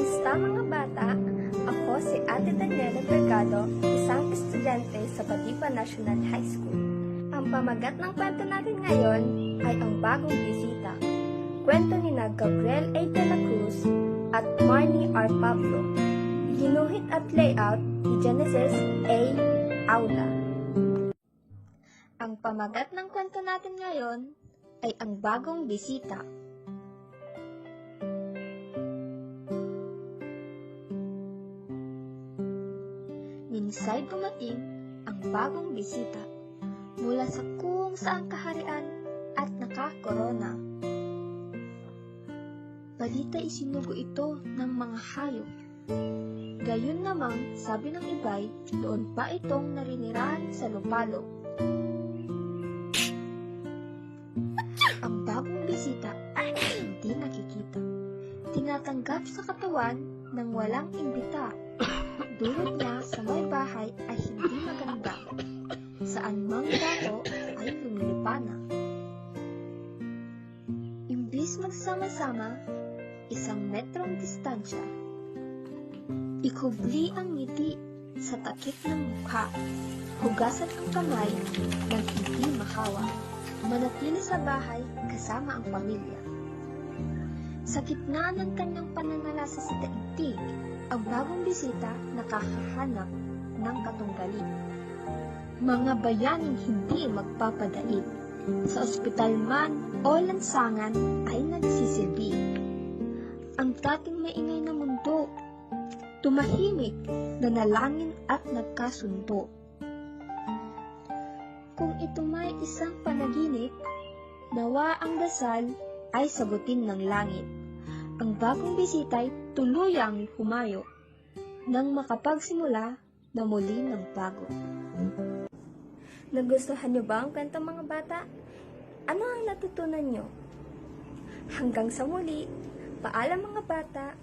Kamusta mga bata? Ako si Ate Daniela Mercado, isang estudyante sa Balipa National High School. Ang pamagat ng kwento natin ngayon ay ang bagong bisita. Kwento ni na Gabriel A. De La Cruz at Marnie R. Pablo. Ginuhit at layout ni Genesis A. Aula. Ang pamagat ng kwento natin ngayon ay ang bagong bisita. Minsay dumating ang bagong bisita mula sa kung saang kaharian at nakakorona. Balita isinugo ito ng mga hayop. Gayun namang sabi ng ibay, doon pa itong narinirahan sa lupalo. Ang bagong bisita ay hindi nakikita. Tinatanggap sa katawan ng walang imbita. Dulot niya sa may Saan mang dato ay lumilipana. Imbis magsama-sama, isang metrong distansya, ikubli ang ngiti sa takip ng mukha, hugasan ang kamay ng hindi mahawa, manatili sa bahay kasama ang pamilya. Sa gitna ng kanyang pananalasa sa daigdig, ang bagong bisita nakakahanap ng katunggali. Mga bayaning hindi magpapadaig, sa ospital man o lansangan ay nagsisilbi. Ang dating maingay na mundo, tumahimik, nanalangin at nagkasundo. Kung ito may isang panaginip, nawa ang dasal ay sagutin ng langit. Ang bagong bisita'y tuluyang humayo nang makapagsimula na muli ng bago. Nagustuhan niyo ba ang kwento mga bata? Ano ang natutunan niyo? Hanggang sa muli, paalam mga bata!